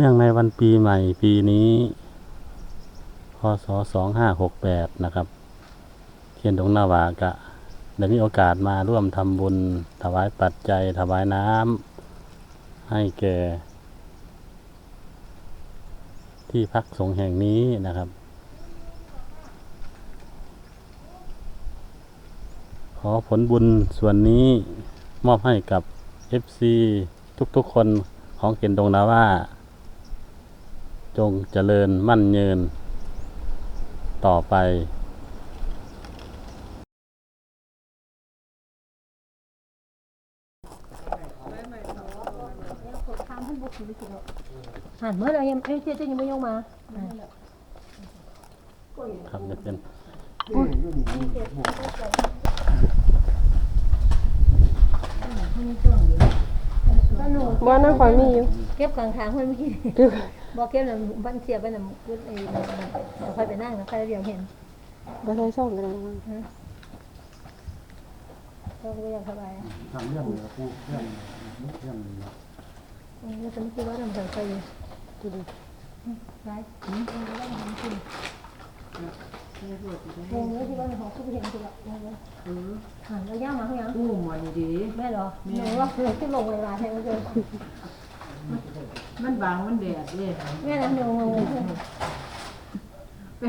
เนื่องในวันปีใหม่ปีนี้ พศสองห้าหกแปดนะครับเขียนดงนาวากะได้มีโอกาสมาร่วมทำบุญ ถวายปัจจัย ถวายน้ำให้แก่ ที่พักสงฆ์แห่งนี้นะครับ ขอผลบุญส่วนนี้มอบให้กับ FC ทุกๆคนของเกียนดงนาว่า จงเจริญมั่นเยินต่อไปหันเมื่อไรยังเอ้ยเจ๊เจ๊ยังไม่ยกมาครับเป็นก็หนูบ้านนั่งคอยมีอยู่ เก็บกลางทางเพื่อนเมื่อกี้คือบอกเก็บแล้วบันเสียไปน่ะกูไอ้เดี๋ยวค่อยไปนั่งนะใครเดี๋ยวเห็นบ้านใช้ซ่องกันแล้วมั้งก็ก็ยังสบายทำเรื่องเลยกูเรื่องเรื่องนี้นะอืมแล้วจะไม่คิดว่าทำใส่อยู่ดูดิไรอืมแล้วก็มันกินวงนี้ที่ว่าของผู้เห็นคือแบบหันแล้วย่างมาเขายังอู้หมอนี่ดีแม่เหรอหนูว่าเคยที่ลงเวลาใช่ไหมเจอ มันบางมันแดดเด้แม่นะหนูงงไป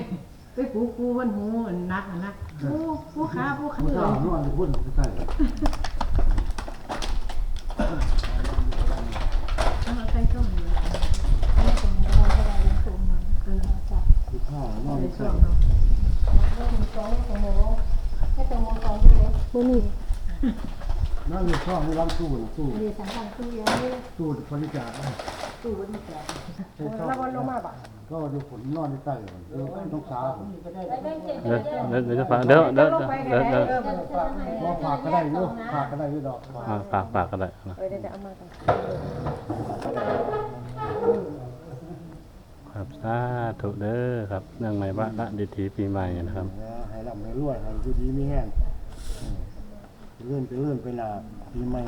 ไปกูกูมันหูมันนักอะนะผู้ผู้ค้าผู้ค้ามึงเอจะอเอานวดจะพูดใกล้เอาใส่ต้มนี่ไม่ถึงเราสบายยังสูงมาเออจากๆคือข้าวนอนใส่ใกต้ล้มเนาะก็ถึงสองสองโมงแค่สองโมงสองใช่ไหมบ่มี นั่นคือข้าวให้ร้านสู้สู้เดี๋ยวสามพันคือยังไม่สู้บริจาคตู้วันนี้แจกแล้ววันลงมาปะก็ดูผลนอนใกล้ๆเออต้องสาผมเดี๋ยวเดี๋ยวเดี๋ยวจะฝากเดี๋ยวเดี๋ยวเดี๋ยวเดี๋ยวพอฝากก็ได้อยู่ฝากก็ได้อยู่ดอกอ่าฝากฝากก็ได้นะเออเดี๋ยวจะเอามากันครับสาธุเด้อครับเนื่องในวาระดิถีปีใหม่นะครับให้ร่ำให้รวยให้ดูดีมีแห้ง เลื่อนไปเลื่อนไปหนาปีใหม่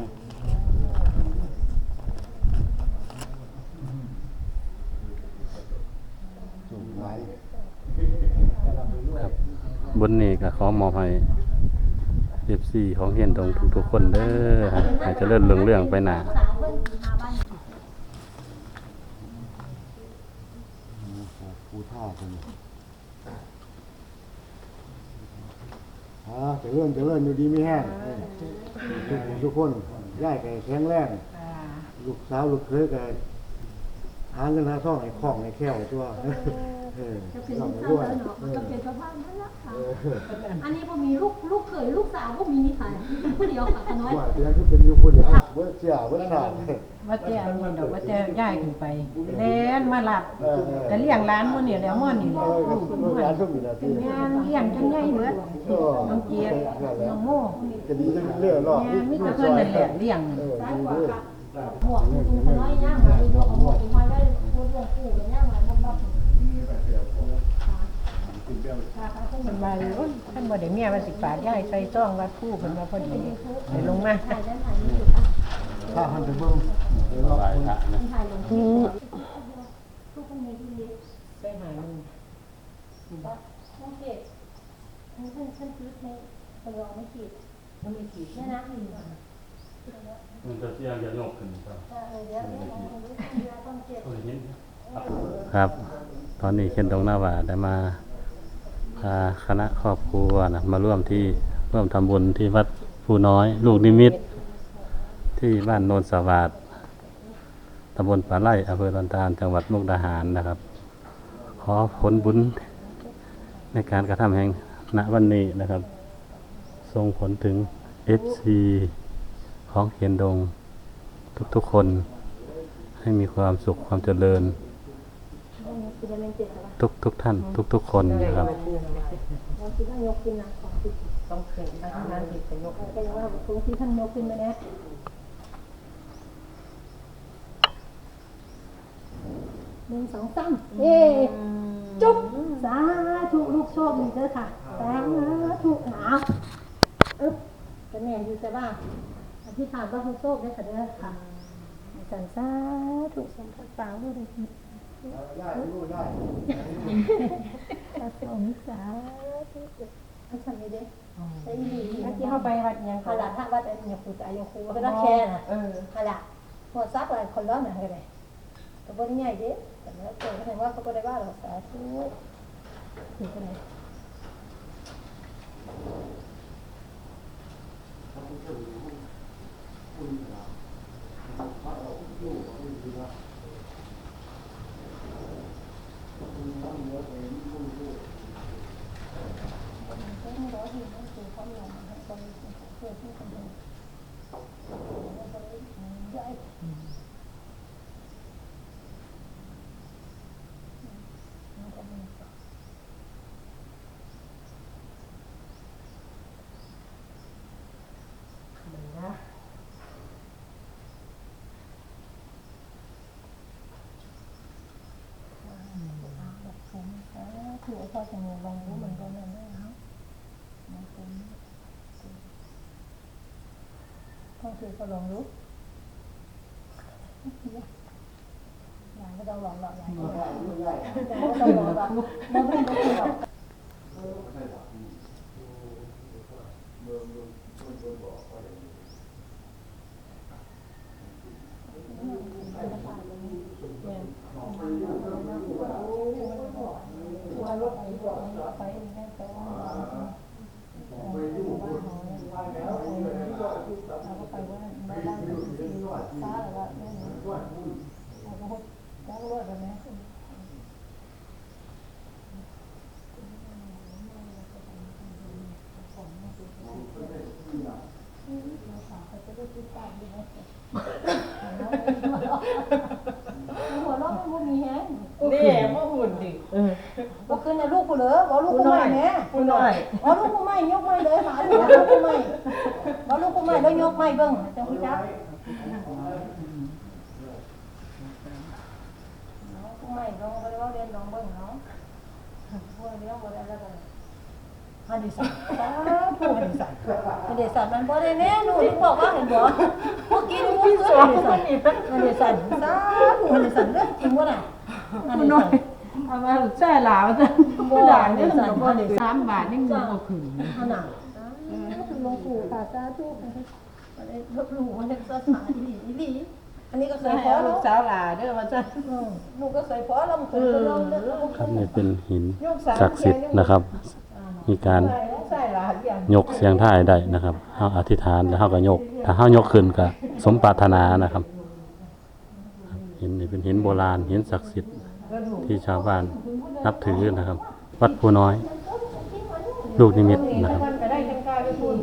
ส่งไว้ครับบุญนี่ก็ขอมอบให้เอฟซีของเฮียนตรงทุกๆคนเด้อฮะให้เจริญเรื่องเรื่องไปหนาผู้ท่าคน อ่าจะเลื่อนจะเลื่อนอยู่ดีมีแห้งทุกคนทุกคนย่ายแก่แข็งแรง อ่าลูกสาวลูกเคยก็หาเงินหาทองให้คล่องให้แคล่วตัวเออ จะเป็นทำลูกให้สาวด้วยแล้วเนาะจะเป็นชาวบ้านนั่นแหละค่ะเอออันนี้พอมีลูกลูกเขยลูกสาวก็มีค่ะผู้เดียวค่ะน้อยว่าเดี๋ยวคือเป็นอยู่คนเดียวเบิ่เสียเบิ่ขาดว่าแต่อันนี้ดอกว่าแต่ย้ายขึ้นไปแล่นมาลัดเออเออแต่เลี้ยงร้านมื้อนี่แหล้วมื้อนี่แหเอละอก็ลูกหลานทุกมีหน้าที่แม่เลี้ยงจนใหญ่เบิดเออน้องเจี๊ยบน้องโม่จะดีจังเรื่อยรอบแม่มีแต่เพิ่นนั่นแหละเลี้ยงเออดีเด้อหมวกคุณน้อยย่างมาดูดวงหมวกคุณน้อยได้คุณหลวงปู่กันย่างมาบ้าง มันว่าอยู่ท่านบ่ได้เมียว่าสิฝากย้ายใส่ซ่องวัดผู้เพิ่นว่าพอดีได้ลงมาถ่ายได้ถ่ายนี่อยู่ค่ะถ้าหันไปเบิ่งเดี๋ยวรอบไหว้พระนะถ่ายลงอืมทุกคนมีที่นี้ไปหาหนึงโอเคฉันฉันฉันซื้อในตลอดไม่ขีดมันมีกี่แม่น้ำมีมันจะเสียงจะยกขึ้นครับเดี๋ยวเดี๋ยวเดี๋ยวต้องเจ็บครับ ตอนนี้เคนตรงหน้าว่าได้มา พาคณะครอบครัวนะมาร่วมที่ร่วมทำบุญที่วัดผู้น้อย ลูกนิมิต ที่บ้านโนนสวัสดตำบลป่าไร่อำเภอลอนตาลจังหวัดมุกดาหารนะครับ ขอผลบุญในการกระทำแห่งณวันนี้นะครับส่งผลถึง FC ของเขียนดงทุกๆคนให้มีความสุขความเจริญ ทุกทุกท่าน ทุกทุกคนนะครับเราคิดว่ายกขึ้นนะของที่ต้องขึ้นไปทำงานสิไปยกก็ยังว่าตรงที่ท่านยกขึ้นมาเนี่ยหนึ่งสองสามเอ๊จุ๊บสาธุลูกโชคดีเด้อค่ะสาธุหนาวอึ๊บจะแม่อยู่ใช่ป่ะอธิษฐานว่าลูกโชคได้ค่ะเด้อค่ะสันสาธุสมพรสาวเลย ได้รู้ได้สาธุสาธุอันสันนี้เด้ใช่ดีเมื่อกี้เข้าไปวัดยังขลาดถ้าวัดอันนี้ปู่ตายงครูก็ได้แค่น่ะเออขลาดหมดซักอะไรคนร้อนน่ะก็ได้ก็บ่ได้ใหญ่เด้แต่แล้วเกิดเห็นว่าเขาบ่ได้ว่าหรอกสาธุถึงกันี่ ก็ได้นะ ถือว่าพ่อจะงงลองรู้เหมือนกันนะเนาะมันเป็นพ่อถือก็ลองรู้ยายก็ต้องลองหลอกยายก็ต้องลอ งหลอกมันไม่ได้หรอกหัวเราะมันมีแฮงนี่มาหุ่นดิเออบอกขึ้นนะลูกกูเหรอบอกลูกกูไม่แม่ผู้น้อยบอกลูกกูไม่ยกไม่เลยหาลูกกูไม่บอกลูกกูไม่แล้วยกไม่เบิ่งจังพี่จักกูไม่ลองไปว่าเรียนลองเบิ่งเนาะพวกเลี้ยงบ่ได้แล้วกันฮันดิสันผู้ฮันดิสันฮันดิสันมันบ่ได้แน่หนูที่บอกว่าเห็นบ่เมื่อกี้นี่พูดคือฮันดิสันฮันดิสันสาธุฮันดิสันเรื่องจริงบ่น่ะฮันดิสันเอามาใช่หลาวจ้ะผู้ด่านี่สมบูรณ์สามบาทนี่เงินบ่ขึ้นขนาดหลวงปู่ตาสาธุมันได้ลบหลู่มันได้ศาสาอีหลีอีหลี อันนี้ก็เคใส่ยพแล้อวแล้ลูวกสาวหลาเด้อว่าจ้ะลูกก็เคยพอแล้วมันเคยลงเรื่องครับนี่เป็นหินศักดิ์สิทธิ์นะครับ มีการใส่หลาอย่างยกเสียงท่ายได้นะครับเฮาอธิษฐานแล้วเฮาก็ยก ถ้าเฮายกขึ้นก็สมปรารถนานะครับหินนี่เป็นหินโบราณหินศักดิ์สิทธิ์ที่ชาวบ้านนับถือนะครับ วัดภูน้อย ลูกนิมิตนะครับ มันก็ได้ทั้งกายไปคุณ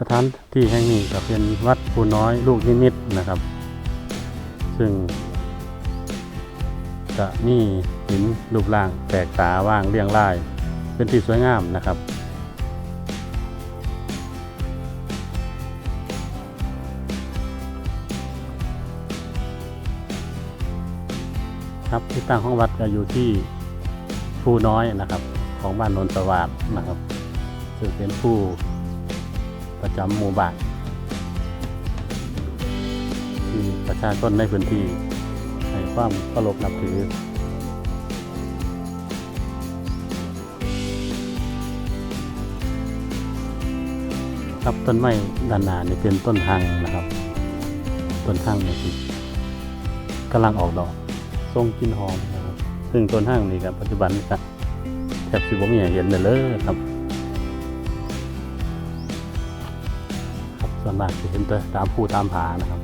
สถานที่แห่งนี้ก็เป็นวัดภูน้อยลูกนิมิตนะครับ ซึ่งจะมีหินรูปร่างแปลกตาว่างเรียงราย เป็นที่สวยงามนะครับครับที่ตั้งของวัดก็อยู่ที่ภูน้อยนะครับ ของบ้านนนทสวัสดนะครับซึ่งเป็นผู้ ประจำหมู่บ้านที่ประชาชนในพื้นที่ให้ความเคารพนับถือครับต้นไม้ด้านหน้านี่เป็นต้นทางนะครับ ต้นทางนี่คือกำลังออกดอกทรงกลิ่นหอมนะครับ ซึ่งต้นทางนี่ครับปัจจุบันนี่ครับแทบสิบ่มีให้เห็นเลยเลยครับ ส่วนมากจะเห็นแต่ตามผู้ตามผานะครับ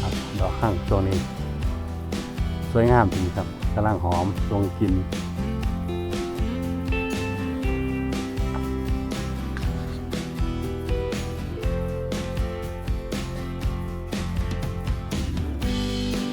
ครับดอกข้างช่วงนี้ สวยงามดีครับกำลังหอมทรงกิน